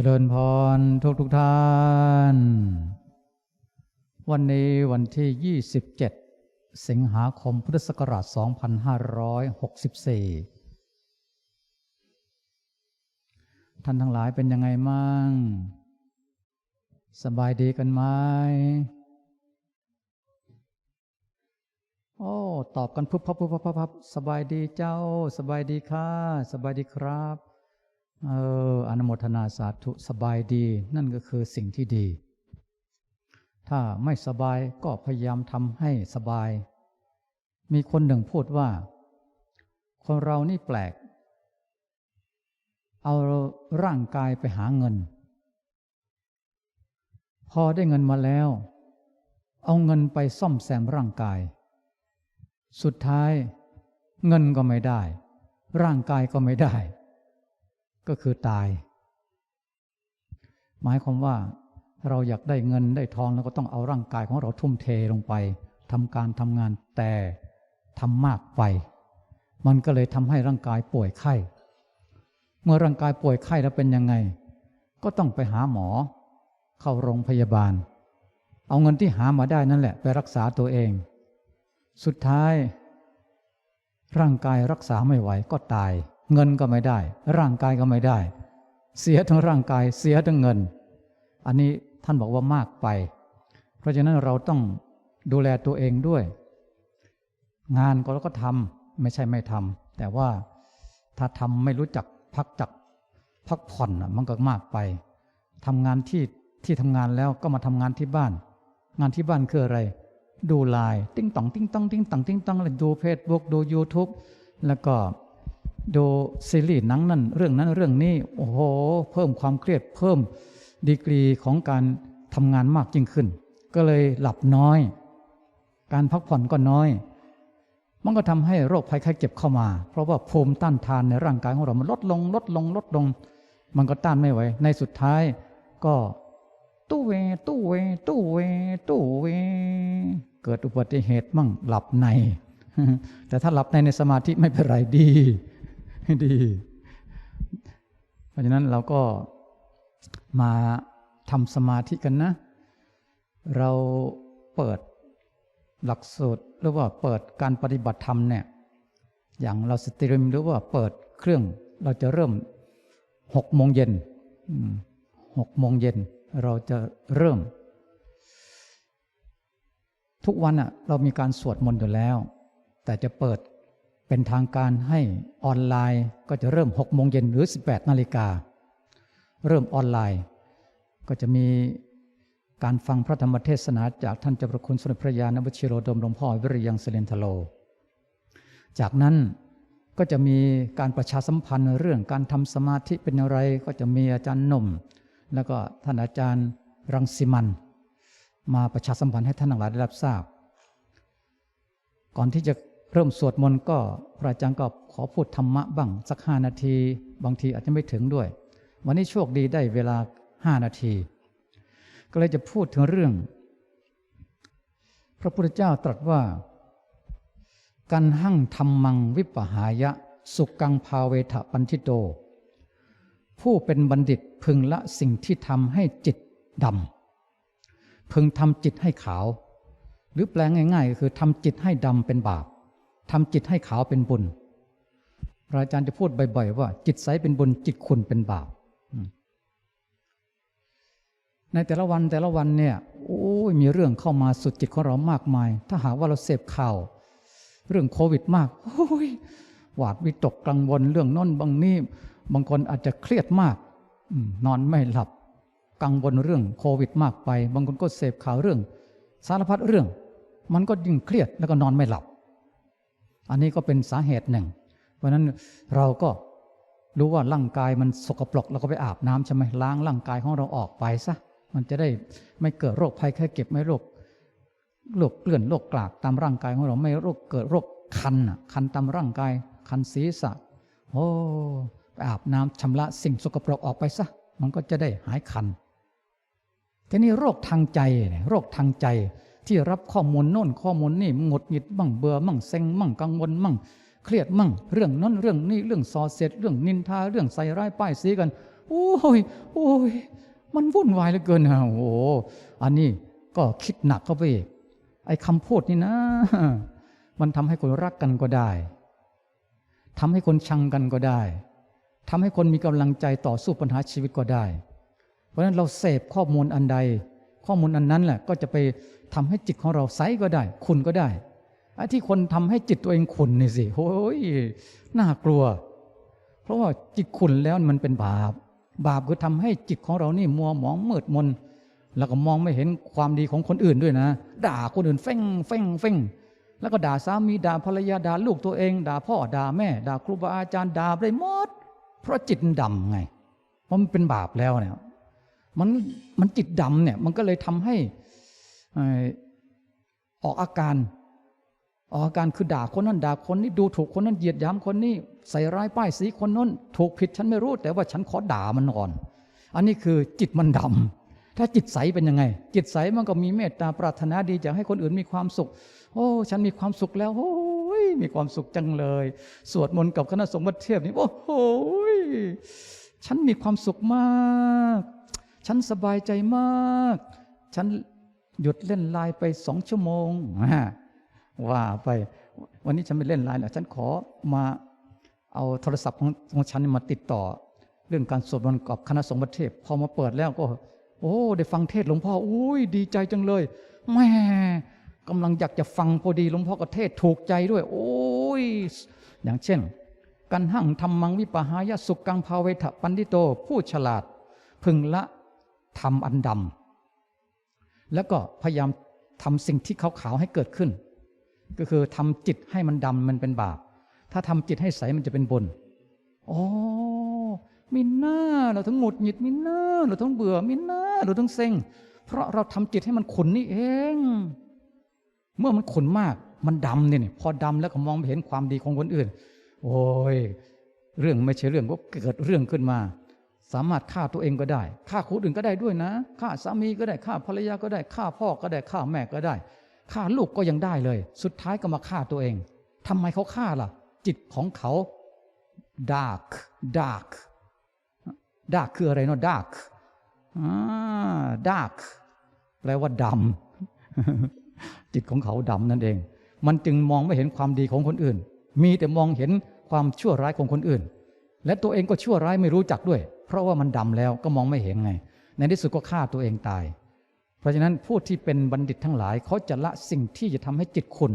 เจริญพรทุกทุกๆท่าน วันนี้วันที่ 27 สิงหาคมพุทธศักราช 2564 ท่านทั้งหลายเป็นยังไงมั่ง สบายดีกันไหม โอ้ ตอบกันพุบพับพุบพับพุบพับสบายดีเจ้า สบายดีค่ะ สบายดีครับ เออ อนุโมทนาสาธุสบายดี นั่นก็คือสิ่งที่ดี ถ้าไม่สบายก็พยายามทำให้สบาย มีคนหนึ่งพูดว่า คนเรานี่แปลก เอาร่างกายไปหาเงิน พอได้เงินมาแล้ว เอาเงินไปซ่อมแซมร่างกาย สุดท้าย เงินก็ไม่ได้ ร่างกายก็ไม่ได้ ก็คือตาย หมายความว่าเราอยากได้เงินได้ทองแล้วก็ต้องเอาร่างกายของเราทุ่มเทลงไปทำการทำงานแต่ทำมากไป มันก็เลยทำให้ร่างกายป่วยไข้ เมื่อร่างกายป่วยไข้แล้วเป็นยังไง ก็ต้องไปหาหมอ เข้าโรงพยาบาล เอาเงินที่หามาได้นั่นแหละ ไปรักษาตัวเอง สุดท้าย ร่างกายรักษาไม่ไหวก็ตาย เงินก็ไม่ได้ ร่างกายก็ไม่ได้ เสียทั้งร่างกายเสียทั้งเงิน อันนี้ท่านบอกว่ามากไป เพราะฉะนั้นเราต้องดูแลตัวเองด้วย งานก็เราก็ทำไม่ใช่ไม่ทำแต่ว่าถ้าทำไม่รู้จักพักจักพักผ่อนน่ะมันก็มากไปทำงานที่ที่ทำงานแล้วก็มาทำงานที่บ้าน งานที่บ้านคืออะไร ดูไลน์ติ้งต่องติ้งต้องติ้งต่องติ้งต้องเลยดูเฟซบุ๊กดู YouTube แล้วก็ ดูซีรีส์หนังนั่นเรื่องนั้นเรื่องนี้โอ้โหเพิ่มความเครียดเพิ่มดีกรีของการทำงานมากยิ่งขึ้น ก็เลยหลับน้อย การพักผ่อนก็น้อย มันก็ทำให้โรคภัยไข้เจ็บเข้ามา เพราะว่าภูมิต้านทานในร่างกายของเรามันลดลงลดลงลดลง มันก็ต้านไม่ไหว ในสุดท้ายก็ตู้เวตู้เวตู้เวตู้เว เกิดอุบัติเหตุมั่งหลับใน แต่ถ้าหลับในในสมาธิไม่เป็นไรดี ดี เพราะฉะนั้นเราก็มาทำสมาธิกันนะ เราเปิดหลักสูตรหรือว่าเปิดการปฏิบัติธรรมเนี่ย อย่างเราสตรีมหรือว่าเปิดเครื่องเราจะเริ่มหกโมงเย็นหกโมงเย็นเราจะเริ่ม ทุกวันอะเรามีการสวดมนต์อยู่แล้ว แต่จะเปิด เป็นทางการให้ออนไลน์ก็จะเริ่ม 6 โมงเย็นหรือ 18 นาฬิกา เริ่มออนไลน์ ก็จะมีการฟังพระธรรมเทศนาจากท่านเจ้าประคุณสมเด็จพระยาณวชิโรดมหลวงพ่อวิริยังเสเลนทโล จากนั้นก็จะมีการประชาสัมพันธ์เรื่องการทำสมาธิเป็นอย่างไร ก็จะมีอาจารย์หนุ่ม แล้วก็ท่านอาจารย์รังสิมัน มาประชาสัมพันธ์ให้ท่านทั้งหลายได้รับทราบ ก่อนที่จะ เริ่มสวดมนต์ก็พระอาจารย์ก็ขอพูดธรรมะบ้างสักห้านาที บางทีอาจจะไม่ถึงด้วย วันนี้โชคดีได้เวลาห้านาที ก็เลยจะพูดถึงเรื่อง พระพุทธเจ้าตรัสว่า กันหั่งธรรมังวิปหายะ สุกังภาเวทะปันทิโต ผู้เป็นบัณฑิตพึงละสิ่งที่ทำให้จิตดำพึงทำจิตให้ขาว หรือแปลงง่าย ๆ ก็คือทำจิตให้ดำเป็นบาป ทำจิตให้ขาวเป็นบุญ พระอาจารย์จะพูดบ่อยๆว่า จิตใสเป็นบุญ จิตขุนเป็นบาปในแต่ละวันแต่ละวันเนี่ยโอ้ยมีเรื่องเข้ามาสุดจิตของเรามากมาย ถ้าหากว่าเราเสพข่าว เรื่องโควิดมากโอ้ยหวาดวิตกกังวลเรื่องน้นบางนี่บางคนอาจจะเครียดมากนอนไม่หลับ กังวลเรื่องโควิดมากไป บางคนก็เสพข่าวเรื่อง สารพัดเรื่อง มันก็ยิ่งเครียดแล้วก็นอนไม่หลับ อันนี้ก็เป็นสาเหตุหนึ่ง เพราะนั้นเราก็รู้ว่าร่างกายมันสกปรกเราก็ไปอาบน้ำใช่ไหมล้างร่างกายของเราออกไปซะมันจะได้ไม่เกิดโรคภัยแค่เก็บไม่โรคโรคเกลื่อนโรคกลากตามร่างกายของเราไม่โรคเกิดโรคคันอะคันตามร่างกาย คันศีรษะโอ้ไปอาบน้ำชำระสิ่งสกปรกออกไปซะมันก็จะได้หายคันทีนี้โรคทางใจ โรคทางใจ ที่รับข้อมูลโน่นข้อมูลนี่หงุดหงิดมั่งเบื่อมั่งเซ็งมั่งกังวลมั่ง เครียดมั่ง เรื่องนั้นเรื่องนี้เรื่องซอเสร็จเรื่องนินทาเรื่องใส่ร้ายป้ายสีกันโอ้ยโอ้ยมันวุ่นวายเหลือเกินฮะโอ้อันนี้ก็คิดหนักเข้าไปอีกไอ้คำพูดนี่นะ มันทำให้คนรักกันก็ได้ทำให้คนชังกันก็ได้ทำให้คนมีกำลังใจต่อสู้ปัญหาชีวิตก็ได้ เพราะฉะนั้นเราเสพข้อมูลอันใด ข้อมูลอันนั้นแหละก็จะไปทำให้จิตของเราใสก็ได้ คุณก็ได้ไอ้ที่คนทำให้จิตตัวเองขุนนี่สิโอ้ยน่ากลัว เพราะว่าจิตขุนแล้วมันเป็นบาป บาปคือทำให้จิตของเรานี่มัวหมองมืดมน แล้วก็มองไม่เห็นความดีของคนอื่นด้วยนะ ด่าคนอื่นเฟ้งเฟ้งเฟ้งแล้วก็ด่าสามีด่าภรรยาด่าลูกตัวเอง ด่าพ่อด่าแม่ ด่าครูบาอาจารย์ด่าไปหมด เพราะจิตดำไง เพราะมันเป็นบาปแล้วเนี่ย มันมันจิตดำเนี่ย มันก็เลยทำให้ออกอาการ ออกอาการคือด่าคนนั้นด่าคนนี้ดูถูกคนนั้นเหยียดยามคนนี้ใส่ร้ายป้ายสีคนนั้นถูกผิดฉันไม่รู้ แต่ว่าฉันขอด่ามันก่อน อันนี้คือจิตมันดำถ้าจิตใสเป็นยังไง จิตใสมันก็มีเมตตาปรารถนาดีจะให้คนอื่นมีความสุข โอ้ ฉันมีความสุขแล้วโอ้ยมีความสุขจังเลย สวดมนต์กับคณะสงฆ์วัดเทพนี่โอ้โหฉันมีความสุขมาก ฉันสบายใจมาก ฉันหยุดเล่นไลน์ไปสองชั่วโมงว่าไป วันนี้ฉันไม่เล่นไลน์แล้วฉันขอมาเอาโทรศัพท์ของของฉันมาติดต่อ เรื่องการสวดมนต์กับคณะสงฆ์วัดเทพพอมาเปิดแล้วก็ โอ้ได้ฟังเทศหลวงพ่ออุ้ยดีใจจังเลยแม่กำลังอยากจะฟังพอดีหลวงพ่อก็เทศถูกใจด้วย โอ้ยอย่างเช่นกันหั่งทำมังวิปหายสุกังภาเวทปันติโต ผู้ฉลาด พึงละ ทำอันดำแล้วก็พยายามทำสิ่งที่ขาวๆให้เกิดขึ้น ก็คือทำจิตให้มันดำมันเป็นบาป ถ้าทำจิตให้ใสมันจะเป็นบุญอ๋อมินหน้าเราทั้งหงุดหงิดมินหน้าเราทั้งเบื่อมินหน้าเราทั้งเซ็ง เพราะเราทำจิตให้มันขุนนี่เอง เมื่อมันขุนมากมันดำเนี่ยพอดำแล้วก็มองไม่เห็นความดีของคนอื่น โอ้ยเรื่องไม่ใช่เรื่องก็เกิดเรื่องขึ้นมา สามารถฆ่าตัวเองก็ได้ฆ่าคนอื่นก็ได้ด้วยนะฆ่าสามีก็ได้ฆ่าภรรยาก็ได้ฆ่าพ่อก็ได้ฆ่าแม่ก็ได้ฆ่าลูกก็ยังได้เลย สุดท้ายก็มาฆ่าตัวเองทำไมเขาฆ่าล่ะ จิตของเขา dark dark ดาร์กคืออะไรเนาะดาร์กดาร์กแปลว่าดำจิตของเขาดำนั่นเอง มันจึงมองไม่เห็นความดีของคนอื่น มีแต่มองเห็นความชั่วร้ายของคนอื่น และตัวเองก็ชั่วร้ายไม่รู้จักด้วย เพราะว่ามันดำแล้วก็มองไม่เห็นไง ในที่สุดก็ฆ่าตัวเองตาย เพราะฉะนั้นผู้ที่เป็นบัณฑิตทั้งหลายเขาจะละสิ่งที่จะทำให้จิตขุน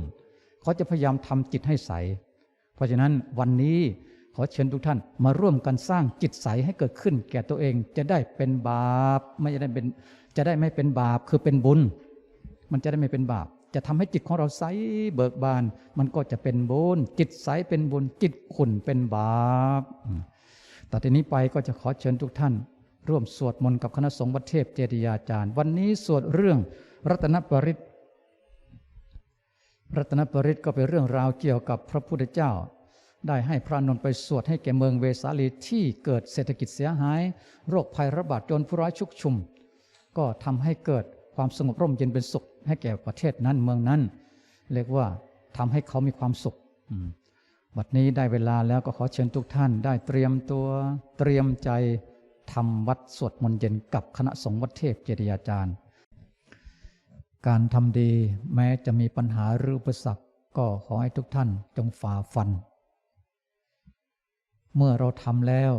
เขาจะพยายามทำจิตให้ใส เพราะฉะนั้นวันนี้ขอเชิญทุกท่านมาร่วมกันสร้างจิตใสให้เกิดขึ้น แก่ตัวเองจะได้เป็นบาป ไม่ได้เป็นจะได้ไม่เป็นบาปคือเป็นบุญ มันจะได้ไม่เป็นบาป จะทำให้จิตของเราใสเบิกบาน มันก็จะเป็นบุญจิตใสเป็นบุญจิตขุนเป็นบาปแต่ทีนี้ไปก็จะขอเชิญทุกท่าน ร่วมสวดมนต์กับคณะสงฆ์วัดเทพเจดียาจารย์ วันนี้สวดเรื่องรัตนปริตรัตนปริตก็เป็นเรื่องราวเกี่ยวกับพระพุทธเจ้า ได้ให้พระนนท์ไปสวดให้แก่เมืองเวสาลีที่เกิดเศรษฐกิจเสียหาย โรคภัยระบาดจนผู้ร้ายชุกชุม ก็ทำให้เกิดความสงบร่มเย็นเป็นสุข ให้แก่ประเทศนั้นเมืองนั้น เรียกว่าทำให้เขามีความสุขบัดนี้ได้เวลาแล้วก็ขอเชิญทุกท่านได้เตรียมตัวเตรียมใจทำวัดสวดมนต์เย็นกับคณะสงฆ์วัดเทพเจดียาจารย์ การทำดีแม้จะมีปัญหาหรืออุปสรรคก็ขอให้ทุกท่านจงฝ่าฟัน เมื่อเราทำแล้ว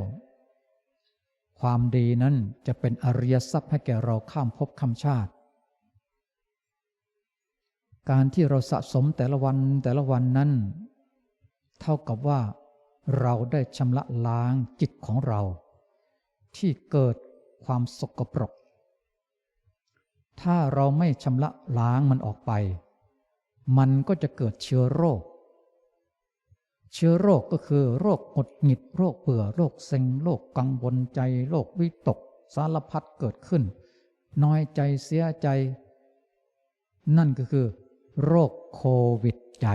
ความดีนั้นจะเป็นอริยทรัพย์ให้แก่เราข้ามภพข้ามชาติ การที่เราสะสมแต่ละวันแต่ละวันนั้น เท่ากับว่าเราได้ชำระล้างจิตของเรา ที่เกิดความสกปรก ถ้าเราไม่ชำระล้างมันออกไป มันก็จะเกิดเชื้อโรค เชื้อโรคก็คือโรคหงุดหงิดโรคเบื่อโรคเซ็งโรคกังวลใจโรควิตก สารพัดเกิดขึ้น น้อยใจเสียใจ นั่นก็คือ โรคโควิดใจ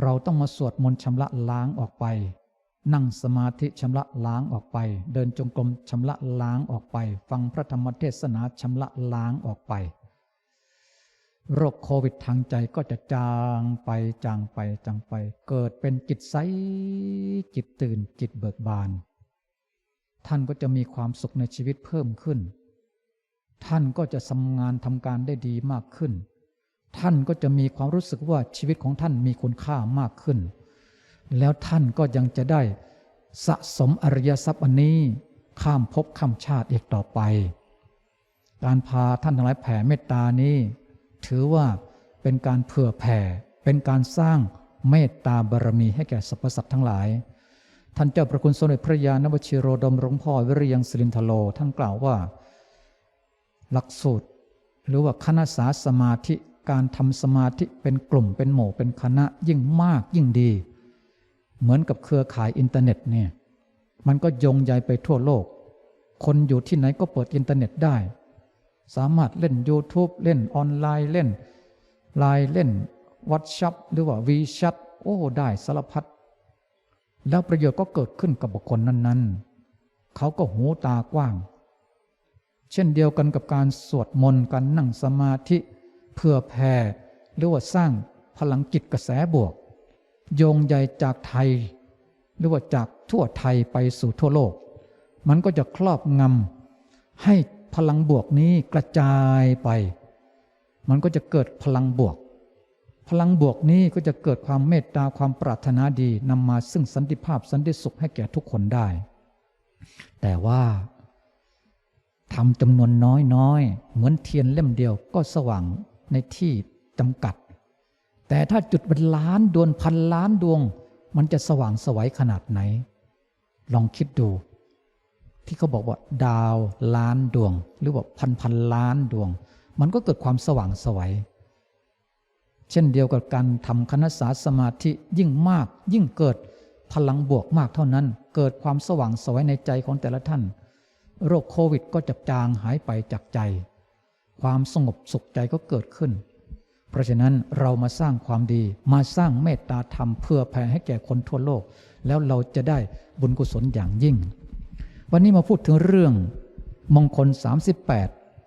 เราต้องมาสวดมนต์ชำระล้างออกไป นั่งสมาธิชำระล้างออกไป เดินจงกรมชำระล้างออกไป ฟังพระธรรมเทศนาชำระล้างออกไป โรคโควิดทางใจก็จะจางไปจางไปจางไป เกิดเป็นจิตใสจิตตื่นจิตเบิกบาน ท่านก็จะมีความสุขในชีวิตเพิ่มขึ้น ท่านก็จะทำงานทำการได้ดีมากขึ้น ท่านก็จะมีความรู้สึกว่าชีวิตของท่านมีคุณค่ามากขึ้น แล้วท่านก็ยังจะได้สะสมอริยทรัพย์อันนี้ข้ามภพข้ามชาติอีกต่อไป การพาท่านทั้งหลายแผ่เมตตานี้ ถือว่าเป็นการเผื่อแผ่ เป็นการสร้างเมตตาบารมีให้แก่สรรพสัตว์ทั้งหลาย ท่านเจ้าประคุณสมเด็จพระยาณวชิโรดมหลวงพ่อวิริยังสิรินทโลท่านกล่าวว่า หลักสูตร หรือว่าคณะสาสมาธิการทำสมาธิเป็นกลุ่มเป็นหมู่เป็นคณะยิ่งมากยิ่งดี เหมือนกับเครือข่ายอินเทอร์เน็ตเนี่ยมันก็ยงใยไปทั่วโลก คนอยู่ที่ไหนก็เปิดอินเทอร์เน็ตได้ สามารถเล่น YouTube เล่นออนไลน์เล่นไลน์เล่นวัตชัพหรือว่าวีชั t โอ้ได้สารพัดแล้วประโยชน์ก็เกิดขึ้นกับบุคคลนั้น ๆ เขาก็หูตากว้าง เช่นเดียวกันกับการสวดมนต์การนั่งสมาธิเพื่อแผ่หรือว่าสร้างพลังจิตกระแสบวก โยงใยจากไทย หรือว่าจากทั่วไทยไปสู่ทั่วโลก มันก็จะครอบงำให้พลังบวกนี้กระจายไป มันก็จะเกิดพลังบวก พลังบวกนี้ก็จะเกิดความเมตตาความปรารถนาดีนำมาซึ่งสันติภาพสันติสุขให้แก่ทุกคนได้ แต่ว่า ทำจำนวนน้อยน้อยเหมือนเทียนเล่มเดียวก็สว่างในที่จำกัด แต่ถ้าจุดเป็นล้านดวงพันล้านดวง มันจะสว่างสวัยขนาดไหน ลองคิดดู ที่เขาบอกว่า ดาวล้านดวง หรือว่าพันพันล้านดวง มันก็เกิดความสว่างสวัยเช่นเดียวกับการทำคณะสาสมาธิยิ่งมาก ยิ่งเกิดพลังบวกมากเท่านั้น เกิดความสว่างสวัยในใจของแต่ละท่าน โรคโควิดก็จะจางหายไปจากใจ ความสงบสุขใจก็เกิดขึ้น เพราะฉะนั้นเรามาสร้างความดีมาสร้างเมตตาธรรมเพื่อแผ่ให้แก่คนทั่วโลก แล้วเราจะได้บุญกุศลอย่างยิ่ง วันนี้มาพูดถึงเรื่องมงคล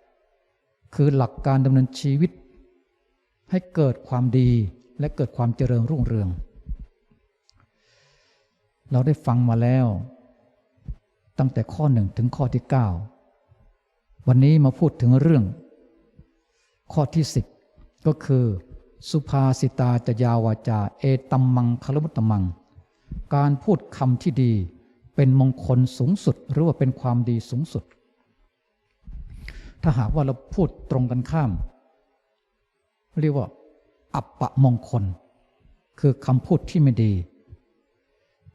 38 คือหลักการดำเนินชีวิต ให้เกิดความดีและเกิดความเจริญรุ่งเรือง เราได้ฟังมาแล้ว ตั้งแต่ข้อหนึ่งถึงข้อที่ 9 วันนี้มาพูดถึงเรื่อง ข้อที่ 10 ก็คือ สุภาสิตาจยาวาจา เอตัมมังคลมุตตมัง การพูดคำที่ดีเป็นมงคลสูงสุดหรือว่าเป็นความดีสูงสุด ถ้าหากว่าเราพูดตรงกันข้าม เรียกว่า อัปปะมงคล คือคำพูดที่ไม่ดี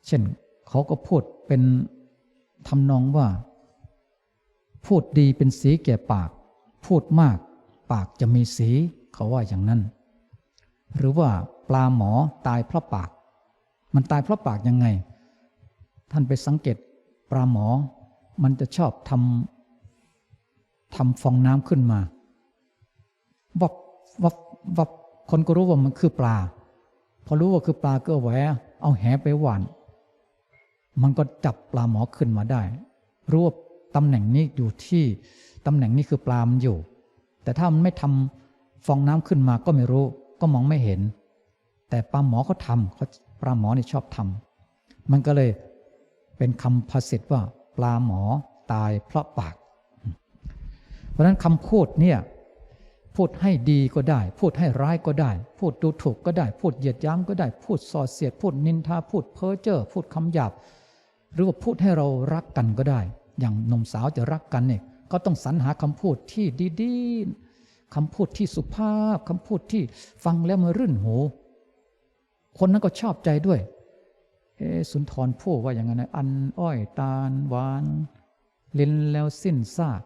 เช่นเขาก็พูดเป็น ทำนองว่า พูดดีเป็นสีแก่ปาก พูดมาก ปากจะมีสีเขาว่าอย่างนั้น หรือว่าปลาหมอตายเพราะปาก มันตายเพราะปากยังไง ท่านไปสังเกตปลาหมอ มันจะชอบทำทำฟองน้ำขึ้นมาวับวับวับคนก็รู้ว่ามันคือปลา พอรู้ว่าคือปลาก็แหวเอาแหไปหวาน มันก็จับปลาหมอขึ้นมาได้ รว่าตำแหน่งนี้อยู่ที่ตำแหน่งนี้คือปลามันอยู่ แต่ถ้ามันไม่ทำฟองน้ำขึ้นมาก็ไม่รู้ ก็มองไม่เห็น แต่ปลาหมอเขาทำเขาปลาหมอนี่ชอบทำมันก็เลยเป็นคำภาษิตว่า ปลาหมอตายเพราะปาก เพราะฉะนั้นคำพูดเนี่ยพูดให้ดีก็ได้ พูดให้ร้ายก็ได้ พูดดูถูกก็ได้ พูดเหยียดย้ำก็ได้ พูดส่อเสียด พูดนินทา พูดเพ้อเจ้อ พูดคำหยาบ หรือว่าพูดให้เรารักกันก็ได้ อย่างหนุ่มสาวจะรักกันเนี่ยก็ต้องสรรหาคำพูดที่ดีๆคำพูดที่สุภาพคำพูดที่ฟังแล้วมันรื่นหู คนนั้นก็ชอบใจด้วยเอสุนทรพูดว่าอย่างไงนะอันอ้อยตาลหวานลิ้นแล้วสิ้นซาก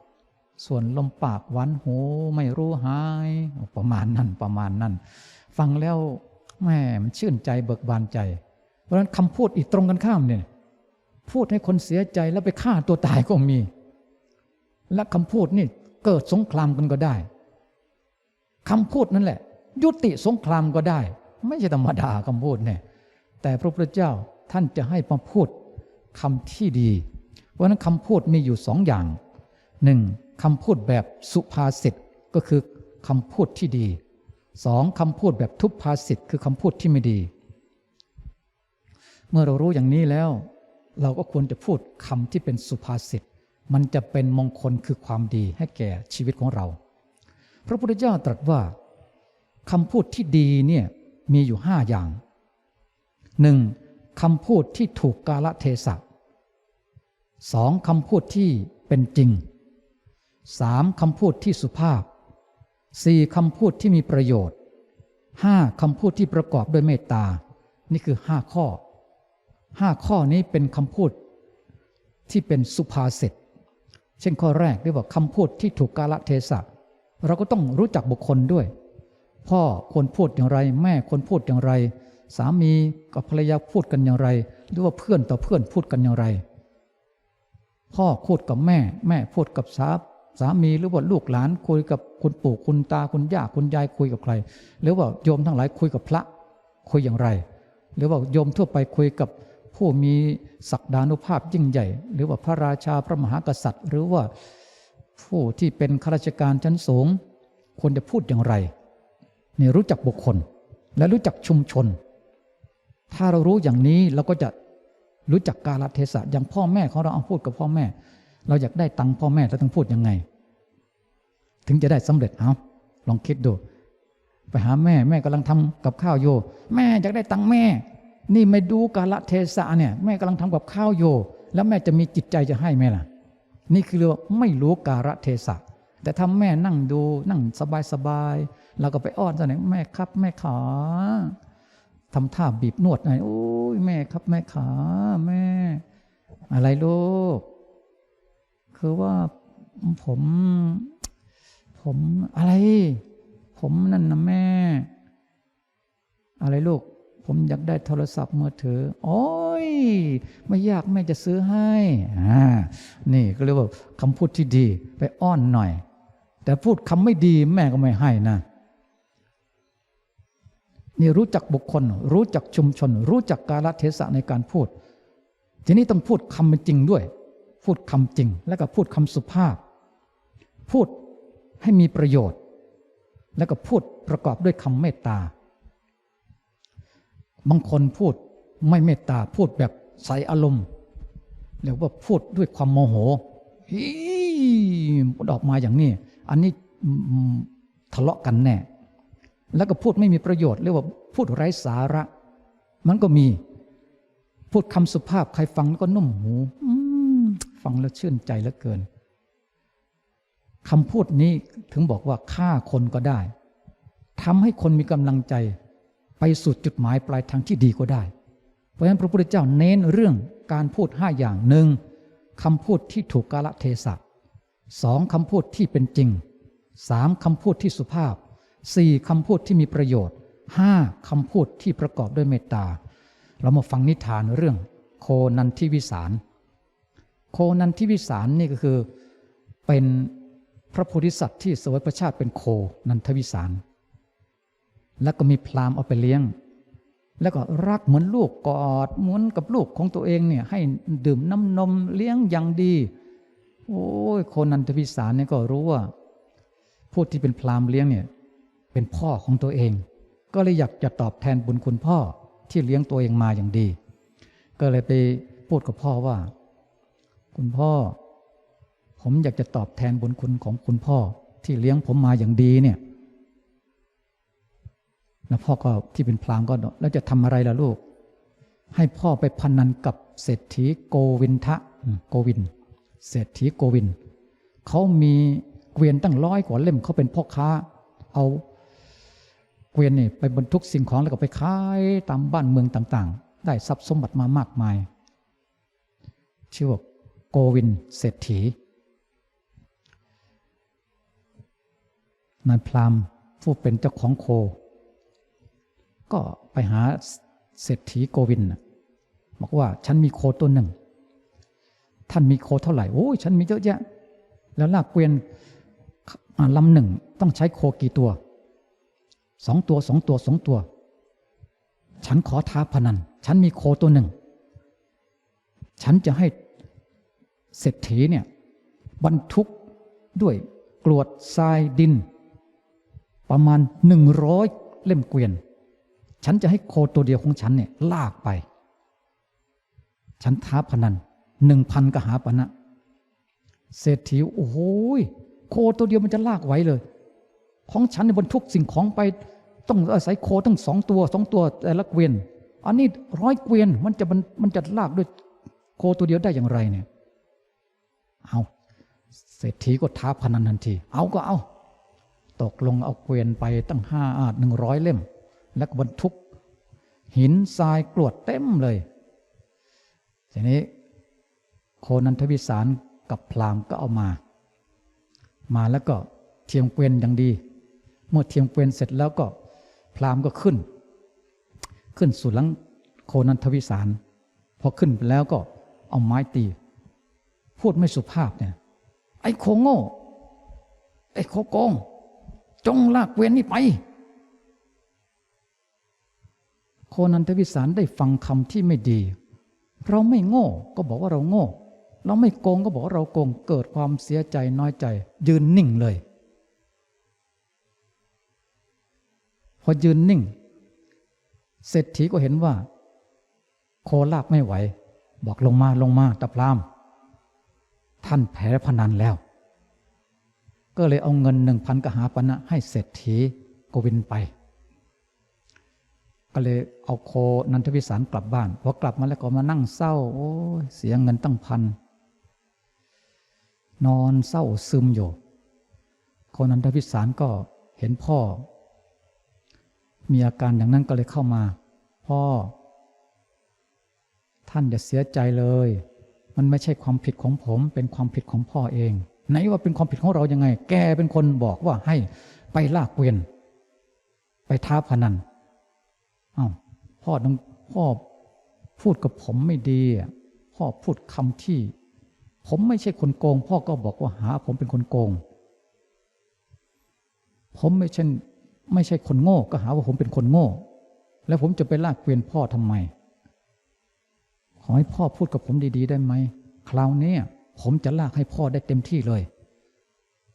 ส่วนลมปากหวานหูไม่รู้หาย ประมาณนั้นประมาณนั้น ฟังแล้วแม่มันชื่นใจเบิกบานใจ เพราะฉะนั้นคำพูดอีกตรงกันข้ามเนี่ย พูดให้คนเสียใจแล้วไปฆ่าตัวตายก็มี และคำพูดนี่เกิดสงครามกันก็ได้คำพูดนั่นแหละ ยุติสงครามก็ได้ ไม่ใช่ธรรมดาคำพูดเนี่ยแต่พระพุทธเจ้าท่านจะให้มาพูดคำที่ดี เพราะนั้นคำพูดมีอยู่สองอย่างหนึ่งคำพูดแบบสุภาษิตก็คือคำพูดที่ดีสองคำพูดแบบทุพภาษิตคือคำพูดที่ไม่ดี เมื่อเรารู้อย่างนี้แล้ว เราก็ควรจะพูดคำที่เป็นสุภาษิต มันจะเป็นมงคลคือความดีให้แก่ชีวิตของเรา พระพุทธเจ้าตรัสว่าคำพูดที่ดีเนี่ยมีอยู่ห้าอย่างหนึ่งคำพูดที่ถูกกาลเทศะสองคำพูดที่เป็นจริงสามคำพูดที่สุภาพสี่คำพูดที่มีประโยชน์ห้าคำพูดที่ประกอบด้วยเมตตา นี่คือห้าข้อ ห้าข้อนี้เป็นคำพูดที่เป็นสุภาษิต เช่นข้อแรกเรียกว่าคำพูดที่ถูกกาลเทศะ เราก็ต้องรู้จักบุคคลด้วย พ่อควรพูดอย่างไร แม่ควรพูดอย่างไร สามีกับภรรยาพูดกันอย่างไร หรือว่าเพื่อนต่อเพื่อนพูดกันอย่างไร พ่อพูดกับแม่ แม่พูดกับสาสามีหรือว่าลูกหลานคุยกับคุณปู่คุณตาคุณย่าคุณยายคุยกับใคร หรือว่าโยมทั้งหลายคุยกับพระคุยอย่างไร หรือว่าโยมทั่วไปคุยกับ ผู้มีศักดานุภาพยิ่งใหญ่ หรือว่าพระราชาพระมหากษัตริย์ หรือว่าผู้ที่เป็นข้าราชการชั้นสูง ควรจะพูดอย่างไรเนี่รู้จักบุคคลและรู้จักชุมชน ถ้าเรารู้อย่างนี้เราก็จะรู้จักกาลเทศะอย่างพ่อแม่ของเราเอาพูดกับพ่อแม่ เราอยากได้ตังค์พ่อแม่เราต้องพูดยังไง ถึงจะได้สำเร็จเอาลองคิดดู ไปหาแม่แม่กำลังทำกับข้าวโย แม่อยากได้ตังค์แม่ นี่ไม่ดูกาลเทศะเนี่ยแม่กำลังทำกับข้าวโยแล้วแม่จะมีจิตใจจะให้ไหมล่ะ นี่คือเรียกว่าไม่รู้กาลเทศะ แต่ถ้าแม่นั่งดูนั่งสบายสบายเราก็ไปอ้อนซะหน่อยแม่ครับแม่ขาทำท่าบีบนวดหน่อยโอ้ยแม่ครับแม่ขาแม่ อะไรลูกคือว่าผม ผมอะไร ผมนั่นนะแม่ อะไรลูก ผมอยากได้โทรศัพท์มือถือ โอ้ย ไม่ยากแม่จะซื้อให้อ่านี่ก็เรียกว่าคำพูดที่ดีไปอ้อนหน่อย แต่พูดคำไม่ดีแม่ก็ไม่ให้นะนี่รู้จักบุคคล รู้จักชุมชน รู้จักกาลเทศะในการพูด ทีนี้ต้องพูดคำเป็นจริงด้วย พูดคำจริง แล้วก็พูดคำสุภาพ พูดให้มีประโยชน์ แล้วก็พูดประกอบด้วยคำเมตตา บางคนพูดไม่เมตตาพูดแบบใส่อารมณ์เรียกว่าพูดด้วยความโมโหฮีออกมาอย่างนี้ อันนี้ทะเลาะกันแน่ แล้วก็พูดไม่มีประโยชน์เรียกว่าพูดไร้สาระ มันก็มี พูดคำสุภาพใครฟังก็นุ่มหูฟังแล้วชื่นใจเหลือเกินคำพูดนี้ถึงบอกว่าฆ่าคนก็ได้ทำให้คนมีกำลังใจ ไปสู่จุดหมายปลายทางที่ดีก็ได้ เพราะฉะนั้นพระพุทธเจ้าเน้นเรื่องการพูดห้าอย่างหนึ่งคำพูดที่ถูกกาลเทศะสองคำพูดที่เป็นจริงสามคำพูดที่สุภาพสี่คำพูดที่มีประโยชน์ห้าคำพูดที่ประกอบด้วยเมตตา เรามาฟังนิทานเรื่อง โคนันทิวิสาร โคนันทิวิสารนี่ก็คือเป็นพระโพธิสัตว์ที่สวยประชาติเป็นโคนันทวิสาร แล้วก็มีพราหมณ์เอาไปเลี้ยง แล้วก็รักเหมือนลูกกอดเหมือนกับลูกของตัวเองเนี่ย ให้ดื่มน้ำนมเลี้ยงอย่างดี โอ้ยคนนันทวิสารเนี่ยก็รู้ว่า ผู้ที่เป็นพราหมณ์เลี้ยงเนี่ย เป็นพ่อของตัวเอง ก็เลยอยากจะตอบแทนบุญคุณพ่อที่เลี้ยงตัวเองมาอย่างดี ก็เลยไปพูดกับพ่อว่า คุณพ่อ ผมอยากจะตอบแทนบุญคุณของคุณพ่อที่เลี้ยงผมมาอย่างดีเนี่ย แล้วพ่อก็ที่เป็นพรามก็แล้วจะทำอะไรล่ะลูก ให้พ่อไปพนันกับเศรษฐีโกวินทะโกวิน เศรษฐีโกวิน เขามีเกวียนตั้งร้อยกว่าเล่มเขาเป็นพ่อค้า เอาเกวียนนี่ไปบรรทุกสิ่งของแล้วก็ไปขายตามบ้านเมืองต่างๆ ได้ทรัพย์สมบัติมามากมาย ชื่อว่าโกวินเศรษฐีนายพรามผู้เป็นเจ้าของโค ก็ไปหาเศรษฐีโกวินบอกว่าฉันมีโคตัวหนึ่ง ท่านมีโคเท่าไหร่ โอ้ยฉันมีเยอะแยะ แล้วลากเกวียนลำหนึ่งต้องใช้โคกี่ตัว สองตัวสองตัวสองตัว ฉันขอท้าพนัน ฉันมีโคตัวหนึ่ง ฉันจะให้เศรษฐีเนี่ยบรรทุกด้วยกรวดทรายดิน ประมาณหนึ่งร้อยเล่มเกวียน ฉันจะให้โคตัวเดียวของฉันเนี่ยลากไป ฉันท้าพนันหนึ่งพันกหาปณะเศรษฐีโอ้โหโคตัวเดียวมันจะลากไหวเลย ของฉันเนี่ยบรรทุกสิ่งของไป ต้องอาศัยโคตั้งสองตัวสองตัวแต่ละเกวียน อันนี้ร้อยเกวียนมันจะมันมันจะลากด้วยโคตัวเดียวได้อย่างไรเนี่ย เอาเศรษฐีก็ท้าพนันทันที เอาก็เอา ตกลงเอาเกวียนไปตั้งห้าอาจหนึ่งร้อยเล่ม แล้วก็บรรทุก หินทรายกรวดเต็มเลย ทีนี้โคนันทวิสารกับพรามก็เอามา มาแล้วก็เทียมเกวียนอย่างดี เมื่อเทียมเกวียนเสร็จแล้วก็พรามก็ขึ้น ขึ้นสู่หลังโคนันทวิสาร พอขึ้นไปแล้วก็เอาไม้ตี พูดไม่สุภาพเนี่ย ไอ้โคโง่ ไอ้โคโกง จงลากเกวียนนี่ไป โคนันทวิสารได้ฟังคำที่ไม่ดี เราไม่โง่ก็บอกว่าเราโง่ เราไม่โกงก็บอกว่าเราโกงเกิดความเสียใจน้อยใจ ยืนนิ่งเลย พอยืนนิ่ง เศรษฐีก็เห็นว่า โคลากไม่ไหว บอกลงมาลงมาตะพราม ท่านแพ้พนันแล้ว ก็เลยเอาเงินหนึ่งพันกหาปณะให้เศรษฐีโกวินไป ก็เลยเอาโคนันทวิสารกลับบ้านพอกลับมาแล้วก็มานั่งเศร้า โอ้ยเสียเงินตั้งพันนอนเศร้าซึมอยู่โคนันทวิสารก็เห็นพ่อ มีอาการอย่างนั้นก็เลยเข้ามา พ่อ ท่านอย่าเสียใจเลย มันไม่ใช่ความผิดของผม เป็นความผิดของพ่อเอง ไหนว่าเป็นความผิดของเรายังไง แกเป็นคนบอกว่าให้ไปลากเกวียนไปท้าพนัน อ้าวพ่อต้องพ่อพูดกับผมไม่ดีพ่อพูดคำที่ ผมไม่ใช่คนโกง พ่อก็บอกว่าหา ผมเป็นคนโกง ผมไม่ใช่ไม่ใช่คนโง่ ก็หาว่าผมเป็นคนโง่ แล้วผมจะไปลากเกวียนพ่อทำไม ขอให้พ่อพูดกับผมดี ๆ ได้ไหม คราวนี้ผมจะลากให้พ่อได้เต็มที่เลย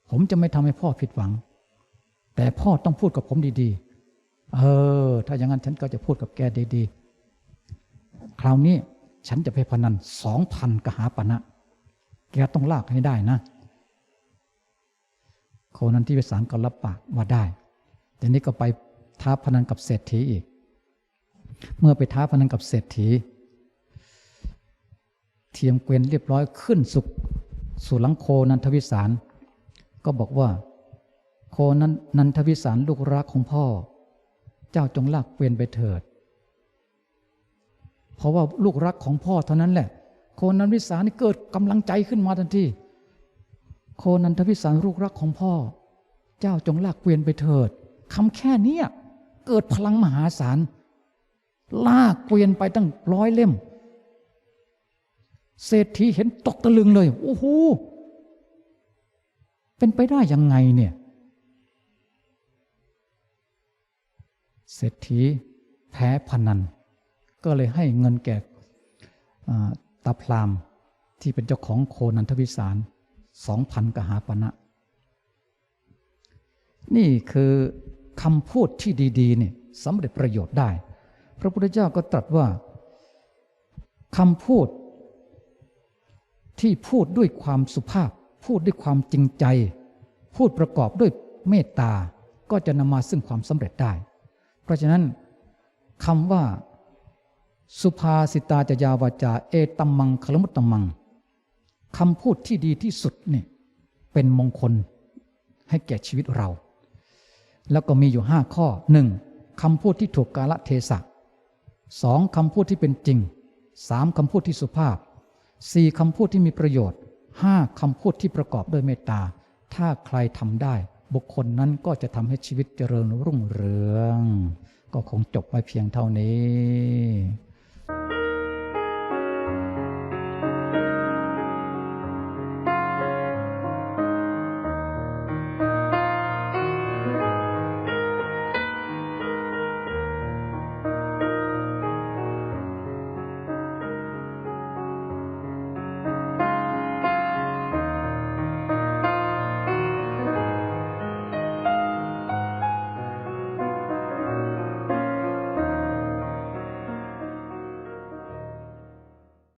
ผมจะไม่ทำให้พ่อผิดหวัง แต่พ่อต้องพูดกับผมดี ๆ เออ ถ้าอย่างนั้นฉันก็จะพูดกับแกดีๆ คราวนี้ฉันจะไปพนันสองพันกหาปณะแกต้องลากให้ได้นะโคนันที่ไปสารก็รับปากว่าได้ทีนี้ก็ไปท้าพนันกับเศรษฐีอีก เมื่อไปท้าพนันกับเศรษฐี เทียมเกวียนเรียบร้อยขึ้นสุขสู่หลังโคนันทวิสาร ก็บอกว่า โคนันนันทวิสารลูกรักของพ่อ เจ้าจงลากเกวียนไปเถิด เพราะว่าลูกรักของพ่อเท่านั้นแหละ โคนันทวิสานี่เกิดกำลังใจขึ้นมาทันทีโคนันทวิสารลูกรักของพ่อ เจ้าจงลากเกวียนไปเถิดคำแค่เนี้เกิดพลังมหาศาลลากเกวียนไปตั้งร้อยเล่ม เศรษฐีเห็นตกตะลึงเลย โอ้โห เป็นไปได้ยังไงเนี่ย เศรษฐีแพ้พนัน ก็เลยให้เงินแก่ตาพรามที่เป็นเจ้าของโคนันทวิสารสองพันกหาปณะนี่คือคำพูดที่ดีๆเนี่ยสำเร็จประโยชน์ได้ พระพุทธเจ้าก็ตรัสว่าคำพูดที่พูดด้วยความสุภาพ พูดด้วยความจริงใจ พูดประกอบด้วยเมตตา ก็จะนำมาซึ่งความสำเร็จได้ เพราะฉะนั้นคำว่า สุภาสิตาจยาวาจา เอตัมมังคลมุตตัมมังคำพูดที่ดีที่สุดเนี่ยเป็นมงคลให้แก่ชีวิตเรา แล้วก็มีอยู่ห้าข้อหนึ่งคำพูดที่ถูกกาลเทศะสองคำพูดที่เป็นจริงสามคำพูดที่สุภาพสี่คำพูดที่มีประโยชน์ห้าคำพูดที่ประกอบด้วยเมตตา ถ้าใครทำได้ บุคคลนั้นก็จะทำให้ชีวิตเจริญรุ่งเรือง ก็คงจบไว้เพียงเท่านี้